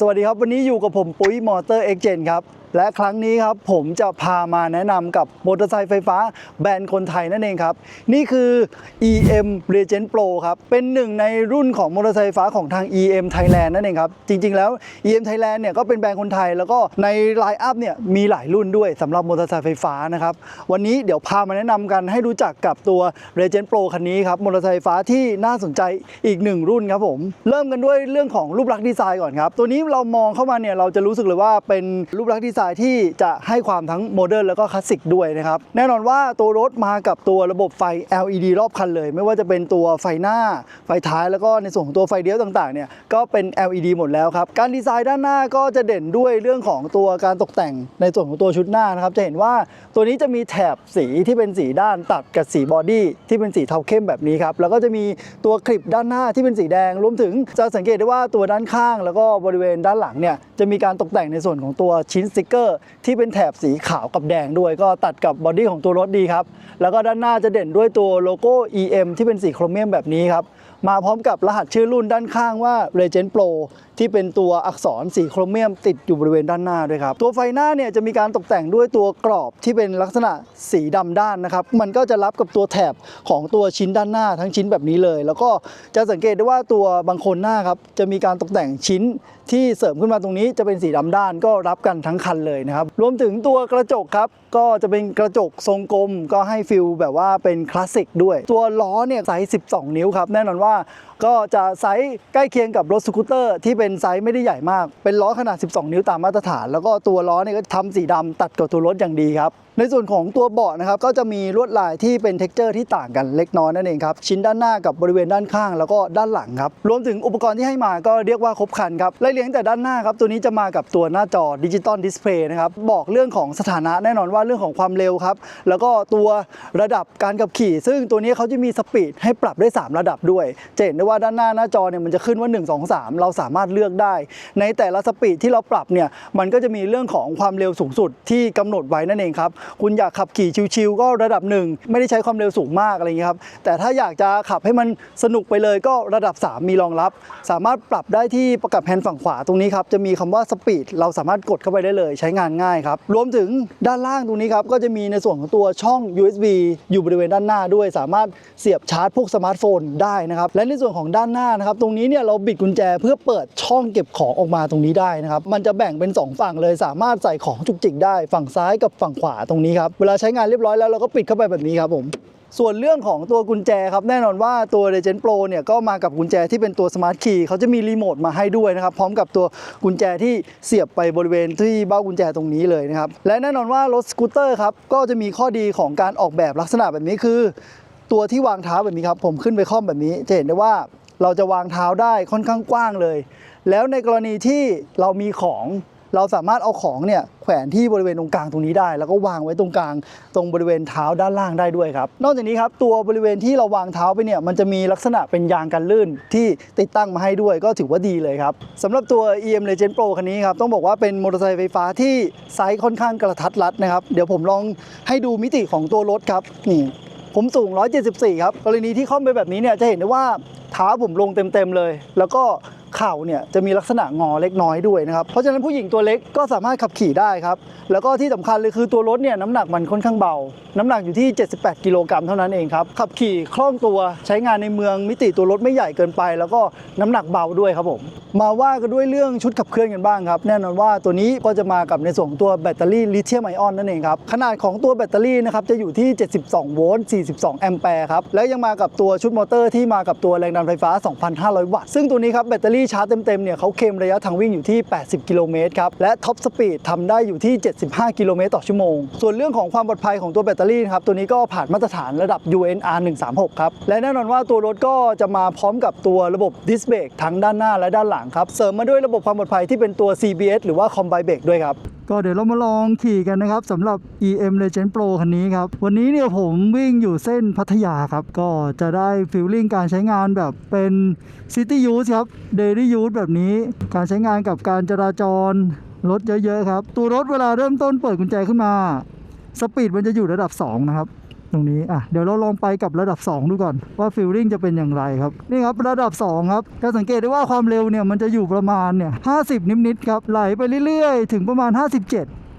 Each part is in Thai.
สวัสดีครับ วันนี้อยู่กับผมปุ้ยมอเตอร์เอ็กเจนครับ และครั้งนี้ครับผมจะพามาแนะนำกับมอเตอร์ไซค์ไฟฟ้าแบรนด์คนไทยนั่นเองครับ นี่คือ EM Legend Pro ครับเป็นหนึ่งในรุ่นของมอเตอร์ไซค์ไฟฟ้าของทาง EM Thailand นั่นเองครับจริง ๆ แล้ว EM Thailand เนี่ยก็เป็นแบรนด์คนไทย แล้วก็ในไลน์อัพเนี่ยมีหลายรุ่นด้วยสำหรับมอเตอร์ไซค์ไฟฟ้านะครับวันนี้เดี๋ยวพามาแนะนำกันให้รู้จักกับตัว Legend Pro คันนี้ครับมอเตอร์ไซค์ไฟฟ้าที่น่าสนใจอีกหนึ่งรุ่นครับผมเริ่มกันด้วยเรื่องของรูปลักษณ์ดีไซน์ก่อนครับตัวนี้เรามองเข้ามาเนี่ยเราจะรู้สึกเลยว่าเป็นรูปลักษณ์ดีไซน์ที่จะให้ความทั้งโมเดิร์นแล้วก็คลาสสิกด้วยนะครับ แน่นอนว่าตัวรถมากับตัวระบบไฟ LED รอบคันเลย ไม่ว่าจะเป็นตัวไฟหน้า ไฟท้ายแล้วก็ในส่วนของตัวไฟเลี้ยวต่างๆเนี่ยก็เป็น LED หมดแล้วครับ การดีไซน์ด้านหน้าก็จะเด่นด้วยเรื่องของตัวการตกแต่งในส่วนของตัวชุดหน้านะครับจะเห็นว่าตัวนี้จะมีแถบสีที่เป็นสีด้านตัดกับสีบอดี้ที่เป็นสีเทาเข้มแบบนี้ครับแล้วก็จะมีตัวคลิปด้านหน้าที่เป็นสีแดง รวมถึงจะสังเกตได้ว่าตัวด้านข้าง แล้วก็บริเวณด้านหลังเนี่ยจะมีการตกแต่งในส่วนของตัวชิ้นสติกเกอร์ที่เป็นแถบสีขาวกับแดงด้วย ก็ตัดกับบอดี้ของตัวรถดีครับ แล้วก็ด้านหน้าจะเด่นด้วยตัวโลโก้ EM ที่เป็นสีโครเมียมแบบนี้ครับ มาพร้อมกับรหัสชื่อรุ่นด้านข้างว่า Legend Pro ที่เป็นตัวอักษรสีโครเมียมติดอยู่บริเวณด้านหน้าด้วยครับ ตัวไฟหน้าเนี่ยจะมีการตกแต่งด้วยตัวกรอบที่เป็นลักษณะสีดำด้านนะครับ มันก็จะรับกับตัวแถบของตัวชิ้นด้านหน้าทั้งชิ้นแบบนี้เลย แล้วก็จะสังเกตได้ว่าตัวบางคนหน้าครับจะมีการตกแต่งชิ้น ที่เสริมขึ้นมาตรงนี้จะเป็นสีดำด้านก็รับกันทั้งคันเลยนะครับ รวมถึงตัวกระจกครับ ก็จะเป็นกระจกทรงกลมก็ให้ฟิลแบบว่าเป็นคลาสสิกด้วย ตัวล้อเนี่ยไซส์ 12 นิ้วครับ แน่นอนว่าก็จะไซส์ใกล้เคียงกับรถสกูตเตอร์ที่เป็นไซส์ไม่ได้ใหญ่มาก เป็นล้อขนาด 12 นิ้วตามมาตรฐาน แล้วก็ตัวล้อเนี่ยก็ทำสีดำตัดกับตัวรถอย่างดีครับ ในส่วนของตัวเบาะนะครับก็จะมีลวดลายที่เป็นเท็กเจอร์ที่ต่างกันเล็กน้อยนั่นเองครับชิ้นด้านหน้ากับบริเวณด้านข้างแล้วก็ด้านหลังครับรวมถึงอุปกรณ์ที่ให้มาก็เรียกว่าครบครันครับไล่เลี้ยงแต่ด้านหน้าครับตัวนี้จะมากับตัวหน้าจอดิจิตอลดิสเพลย์นะครับบอกเรื่องของสถานะแน่นอนว่าเรื่องของความเร็วครับแล้วก็ตัวระดับการขับขี่ ซึ่งตัวนี้เขาจะมีสปีดให้ปรับได้ 3 ระดับด้วยจะเห็นได้ว่าด้านหน้าหน้าจอเนี่ยมันจะขึ้นว่า 1 2 3 เราสามารถเลือกได้ ในแต่ละสปีดที่เราปรับเนี่ยมันก็จะมีเรื่องของความเร็วสูงสุดที่กำหนดไว้นั่นเองครับคุณอยากขับขี่ชิวๆก็ระดับหนึ่งไม่ได้ใช้ความเร็วสูงมากอะไรอย่างเงี้ยครับแต่ถ้าอยากจะขับให้มันสนุกไปเลยก็ระดับ 3 มีรองรับ สามารถปรับได้ที่ประกับแฮนด์ฝั่งขวาตรงนี้ครับจะมีคำว่าสปีดเราสามารถกดเข้าไปได้เลยใช้งานง่ายครับรวมถึงด้านล่างตรงนี้ครับก็จะมีในส่วนของตัวช่อง USB อยู่บริเวณด้านหน้าด้วย สามารถเสียบชาร์จพวกสมาร์ทโฟนได้นะครับและในส่วนของด้านหน้านะครับตรงนี้เนี่ยเราบิดกุญแจเพื่อเปิดช่องเก็บของออกมาตรงนี้ได้นะครับมันจะแบ่งเป็น 2 ฝั่งเลยสามารถใส่ของจุกจิกได้ฝั่งซ้ายกับฝั่งขวาตรงนี้ครับ เวลาใช้งานเรียบร้อยแล้วเราก็ปิดเข้าไปแบบนี้ครับผม ส่วนเรื่องของตัวกุญแจครับ แน่นอนว่าตัว Legend Pro เนี่ยก็มากับกุญแจที่เป็นตัว Smart Key เขาจะมีรีโมทมาให้ด้วยนะครับ พร้อมกับตัวกุญแจที่เสียบไปบริเวณที่เบ้ากุญแจตรงนี้เลยนะครับ และแน่นอนว่ารถสกูตเตอร์ครับก็จะมีข้อดีของการออกแบบลักษณะแบบนี้คือ ตัวที่วางเท้าแบบนี้ครับผมขึ้นไปค่อมแบบนี้จะเห็นได้ว่าเราจะวางเท้าได้ค่อนข้างกว้างเลย แล้วในกรณีที่เรามีของ เราสามารถเอาของเนี่ยแขวนที่บริเวณตรงกลางตรงนี้ได้ แล้วก็วางไว้ตรงกลางตรงบริเวณเท้าด้านล่างได้ด้วยครับ นอกจากนี้ครับตัวบริเวณที่เราวางเท้าไปเนี่ยมันจะมีลักษณะเป็นยางกันลื่นที่ติดตั้งมาให้ด้วยก็ถือว่าดีเลยครับสำหรับตัว EM Legend Pro คันนี้ครับต้องบอกว่าเป็นมอเตอร์ไซค์ไฟฟ้าที่ไซส์ค่อนข้างกระทัดรัดนะครับเดี๋ยวผมลองให้ดูมิติของตัวรถครับนี่ผมสูง 174 ครับ กรณีที่ค่อมไปแบบนี้เนี่ยจะเห็นได้ว่าเท้าผมลงเต็มๆเลย แล้วก็ เข่าเนี่ยจะมีลักษณะงอเล็กน้อยด้วยนะครับ เพราะฉะนั้นผู้หญิงตัวเล็กก็สามารถขับขี่ได้ครับ แล้วก็ที่สำคัญเลยคือตัวรถเนี่ยน้ำหนักมันค่อนข้างเบา น้ำหนักอยู่ที่ 78 กิโลกรัมเท่านั้นเองครับ ขับขี่คล่องตัวใช้งานในเมืองมิติตัวรถไม่ใหญ่เกินไป แล้วก็น้ำหนักเบาด้วยครับผม มาว่ากันด้วยเรื่องชุดขับเคลื่อนกันบ้างครับ แน่นอนว่าตัวนี้ก็จะมากับในส่วนตัวแบตเตอรี่ลิเธียมไอออนนั่นเองครับขนาดของตัวแบตเตอรี่นะครับจะอยู่ที่ 72 โวลต์ 42 แอมแปร์ครับแล้วยังมากับตัวชุดมอเตอร์ที่มากับตัวแรงดันไฟฟ้า 2,500 วัตต์ซึ่งตัวนี้ครับแบตเตอรี่ชาร์จเต็มๆเนี่ยเขาเคลมระยะทางวิ่งอยู่ที่ 80 กิโลเมตรครับ และท็อปสปีดทำได้อยู่ที่ 75 กิโลเมตรต่อชั่วโมง ส่วนเรื่องของความปลอดภัยของตัวแบตเตอรี่นะครับ ตัวนี้ก็ผ่านมาตรฐานระดับ UNR 136 ครับ และแน่นอนว่าตัวรถก็จะมาพร้อมกับตัวระบบดิสเบรกทั้งด้านหน้าและด้านหลังครับ เสริมมาด้วยระบบความปลอดภัยที่เป็นตัว CBS หรือว่า Combine Brake ด้วยครับ ก็เดี๋ยวเรามาลองขี่กันนะครับสำหรับ EM Legend Pro คันนี้ครับ วันนี้เนี่ยผมวิ่งอยู่เส้นพัทยาครับ ก็จะได้ฟิลลิ่งการใช้งานแบบเป็น City Use ครับ Daily Use แบบนี้ การใช้งานกับการจราจรรถเยอะๆครับ ตัวรถเวลาเริ่มต้นเปิดกุญแจขึ้นมา สปีดมันจะอยู่ระดับ 2 นะครับ รงนี้อะเดี๋ยวเราลองไปกับระดับ 2 ดูก่อนว่าฟิลลิ่งจะเป็นอย่างไรครับนี่ครับระดับ 2 ครับจะสังเกตได้ว่าความเร็วเนี่ยมันจะอยู่ประมาณเนี่ย50 นิดๆครับไหลไปเรื่อยๆ ถึงประมาณ 57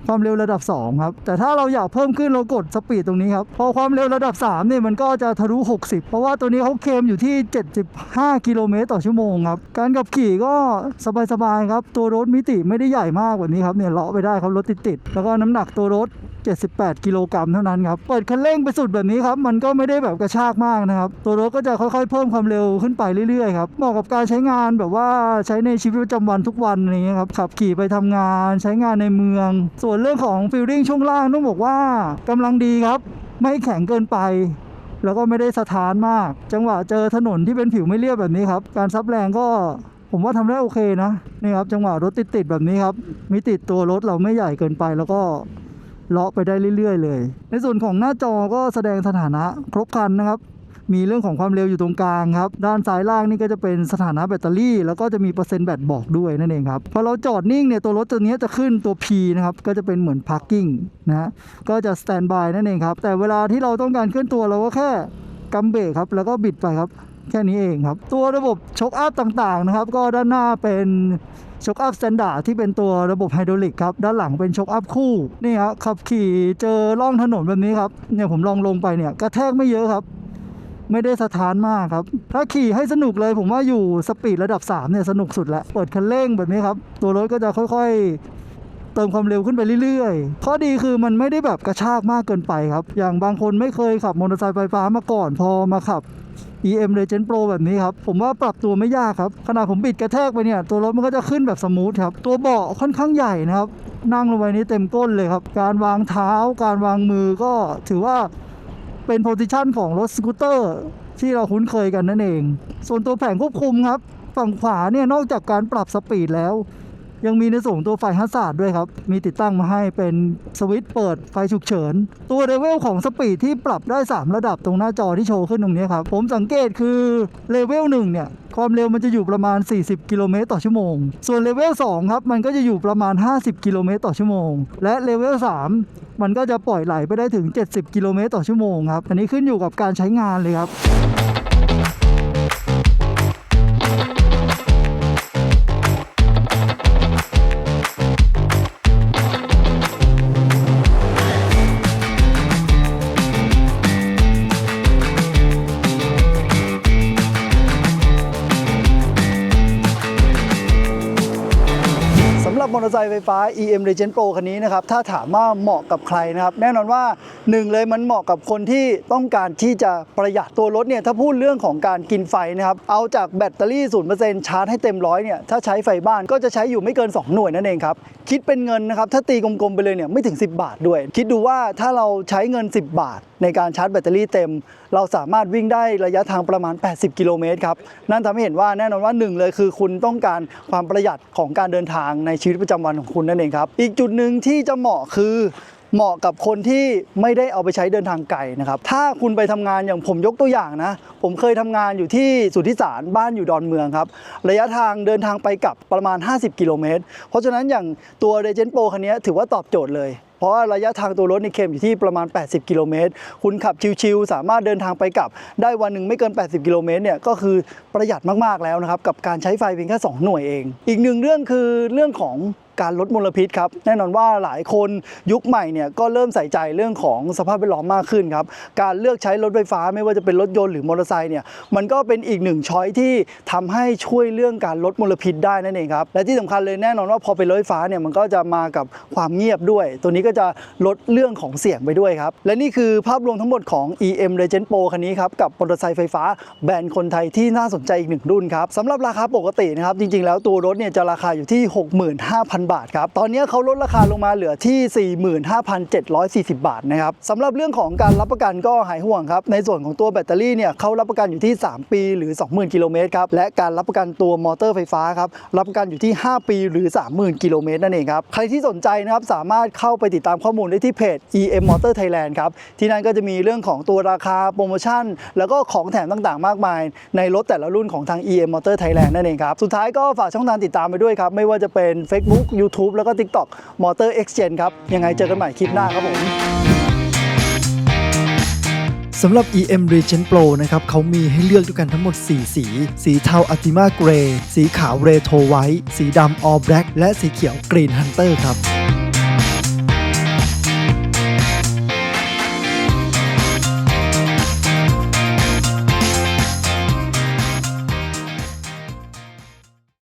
ความเร็วระดับ 2 ครับ แต่ถ้าเราอยากเพิ่มขึ้นเรากดสปีดตรงนี้ครับ พอความเร็วระดับ3เนี่ยมันก็จะทะลุ 60 เพราะว่าตัวนี้เขาเคมอยู่ที่ 75 กิโลเมตรต่อชั่วโมงครับ การขับขี่ก็สบายๆครับ ตัวรถมิติไม่ได้ใหญ่มากกว่านี้ครับเนี่ยเลาะไปได้ครับรถติดๆแล้วก็น้ำหนักตัวรถ 78 กิโลกรัมเท่านั้นครับ เปิดคันเร่งไปสุดแบบนี้ครับ มันก็ไม่ได้แบบกระชากมากนะครับ ตัวรถก็จะค่อยๆ เพิ่มความเร็วขึ้นไปเรื่อยๆครับ เหมาะกับการใช้งานแบบว่าใช้ในชีวิตประจำวันทุกวันอะไรเงี้ยครับ ขับขี่ไปทำงานใช้งานในเมือง ส่วนเรื่องของฟิลลิ่งช่วงล่างต้องบอกว่ากำลังดีครับ ไม่แข็งเกินไปแล้วก็ไม่ได้สะท้านมาก จังหวะเจอถนนที่เป็นผิวไม่เรียบแบบนี้ครับ การซับแรงก็ผมว่าทำได้โอเคนะนี่ครับจังหวะรถติดๆแบบนี้ครับมิติตัวรถเราไม่ใหญ่เกินไปแล้วก็ เลาะไปได้เรื่อย ๆ เลย ในส่วนของหน้าจอก็แสดงสถานะครบครันนะครับ มีเรื่องของความเร็วอยู่ตรงกลางครับ ด้านซ้ายล่างนี่ก็จะเป็นสถานะแบตเตอรี่ แล้วก็จะมีเปอร์เซ็นต์แบตบอกด้วยนั่นเองครับ พอเราจอดนิ่งเนี่ยตัวรถตัวนี้จะขึ้นตัว P นะครับ ก็จะเป็นเหมือน parking นะฮะ ก็จะ stand by นั่นเองครับ แต่เวลาที่เราต้องการเคลื่อนตัวเราก็แค่กำเบรกครับ แล้วก็บิดไปครับ แค่นี้เองครับ ตัวระบบช็อคอัพต่างๆนะครับ ก็ด้านหน้าเป็นช็อคอัพสแตนดาร์ดที่เป็นตัวระบบไฮดรอลิกครับ ด้านหลังเป็นช็อคอัพคู่นี่ครับขับขี่เจอร่องถนนแบบนี้ครับเนี่ยผมลองลงไปเนี่ยกระแทกไม่เยอะครับ ไม่ได้สะท้านมากครับ ถ้าขี่ให้สนุกเลยผมว่าอยู่สปีดระดับ3เนี่ยสนุกสุดล้วเปิดคันเร่งแบบนี้ครับ ตัวรถก็จะค่อยๆ เติมความเร็วขึ้นไปเรื่อยๆ ข้อดีคือมันไม่ได้แบบกระชากมากเกินไปครับ อย่างบางคนไม่เคยขับมอเตอร์ไซค์ไฟฟ้ามาก่อนพอมาขับ EM Legend Pro แบบนี้ครับ ผมว่าปรับตัวไม่ยากครับขนาดผมบิดกระแทกไปเนี่ย ตัวรถมันก็จะขึ้นแบบสมูทครับ ตัวเบาะค่อนข้างใหญ่นะครับ นั่งลงไปนี้เต็มก้นเลยครับ การวางเท้า การวางมือก็ถือว่าเป็นโพซิชันของรถสกูตเตอร์ ที่เราคุ้นเคยกันนั่นเอง ส่วนตัวแผงควบคุมครับ ฝั่งขวาเนี่ยนอกจากการปรับสปีดแล้ว ยังมีในส่วนของตัวไฟฮัสซาร์ดด้วยครับ มีติดตั้งมาให้เป็นสวิตช์เปิดไฟฉุกเฉิน ตัวเลเวลของสปีดที่ปรับได้ 3 ระดับตรงหน้าจอที่โชว์ขึ้นตรงนี้ครับ ผมสังเกตคือเลเวล1เนี่ย ความเร็วมันจะอยู่ประมาณ 40 กิโลเมตรต่อชั่วโมง ส่วนเลเวล2ครับ มันก็จะอยู่ประมาณ 50 กิโลเมตรต่อชั่วโมง และเลเวล3มันก็จะปล่อยไหลไปได้ถึง 70 กิโลเมตรต่อชั่วโมงครับ อันนี้ขึ้นอยู่กับการใช้งานเลยครับ ตอร์ไซค์ไฟฟ้า EM Legend Pro คันนี้นะครับ ถ้าถามว่าเหมาะกับใครนะครับ แน่นอนว่า หนึ่งเลยมันเหมาะกับคนที่ต้องการที่จะประหยัดตัวรถเนี่ยถ้าพูดเรื่องของการกินไฟนะครับเอาจากแบตเตอรี่0%ชาร์จให้เต็มร้อยเนี่ยถ้าใช้ไฟบ้านก็จะใช้อยู่ไม่เกิน 2 หน่วยนั่นเองครับคิดเป็นเงินนะครับถ้าตีกลมๆไปเลยเนี่ยไม่ถึง 10 บาทด้วย คิดดูว่าถ้าเราใช้เงิน 10 บาท ในการชาร์จแบตเตอรี่เต็ม เราสามารถวิ่งได้ระยะทางประมาณ 80 กิโลเมตรครับนั่นทำให้เห็นว่าแน่นอนว่าหนึ่งเลยคือคุณต้องการความประหยัดของการเดินทางในชีวิตประจำวันของคุณนั่นเองครับอีกจุดหนึ่งที่จะเหมาะคือ เหมาะกับคนที่ไม่ได้เอาไปใช้เดินทางไกลนะครับ ถ้าคุณไปทำงานอย่างผมยกตัวอย่างนะ ผมเคยทำงานอยู่ที่สุทธิสารบ้านอยู่ดอนเมืองครับ ระยะทางเดินทางไปกลับประมาณ 50 กิโลเมตร เพราะฉะนั้นอย่างตัว Regent Pro คันนี้ถือว่าตอบโจทย์เลยเพราะว่าระยะทางตัวรถในเคมอยู่ที่ประมาณ 80 กิโลเมตร คุณขับชิวๆ สามารถเดินทางไปกลับ ได้วันหนึ่งไม่เกิน 80 กิโลเมตรเนี่ยก็คือประหยัดมากๆแล้วนะครับ กับการใช้ไฟเพียงแค่ 2 หน่วยเอง อีกหนึ่งเรื่องคือเรื่องของ การลดมลพิษครับแน่นอนว่าหลายคนยุคใหม่เนี่ยก็เริ่มใส่ใจเรื่องของสภาพแวดล้อมมากขึ้นครับการเลือกใช้รถไฟฟ้าไม่ว่าจะเป็นรถยนต์หรือมอเตอร์ไซค์เนี่ยมันก็เป็นอีกหนึ่งช้อยที่ทำให้ช่วยเรื่องการลดมลพิษได้นั่นเองครับและที่สำคัญเลยแน่นอนว่าพอเป็นรถไฟฟ้าเนี่ยมันก็จะมากับความเงียบด้วย ตัวนี้ก็จะลดเรื่องของเสียงไปด้วยครับและนี่คือภาพรวมทั้งหมดของ EM Legend Pro คันนี้ครับกับมอเตอร์ไซค์ไฟฟ้าแบรนด์คนไทยที่น่าสนใจอีกหนึ่งรุ่นครับสำหรับราคาปกตินะครับจริงๆ แล้วตัวรถเนี่ยจะราคาอยู่ที่ 65,000บาทครับ ตอนนี้เขาลดราคาลงมาเหลือที่ 45,740 บาทนะครับสำหรับเรื่องของการรับประกันก็หายห่วงครับ ในส่วนของตัวแบตเตอรี่เนี่ยเขารับประกันอยู่ที่ 3 ปีหรือ 20,000 กิโลเมตรครับ และการรับประกันตัวมอเตอร์ไฟฟ้าครับ รับประกันอยู่ที่ 5 ปีหรือ 30,000 กิโลเมตรนั่นเองครับ ใครที่สนใจนะครับสามารถเข้าไปติดตามข้อมูลได้ที่เพจ EM Motor Thailand ครับ ที่นั่นก็จะมีเรื่องของตัวราคาโปรโมชั่น แล้วก็ของแถมต่างๆ มากมาย ในรถแต่ละรุ่นของทาง EM Motor Thailand นั่นเองครับ สุดท้ายก็ฝากช่องทางติดตามไปด้วยครับ ไม่ว่าจะเป็น Facebook YouTube แล้วก็ TikTok Motor Exchange ครับ ยังไงเจอกันใหม่คลิปหน้าครับผมสำหรับ EM Regent Pro นะครับเขามีให้เลือกด้วยกันทั้งหมด 4 สี สีเทา Ultima Grey สีขาว Retro White สีดำ All Black และสีเขียว Green Hunter ครับ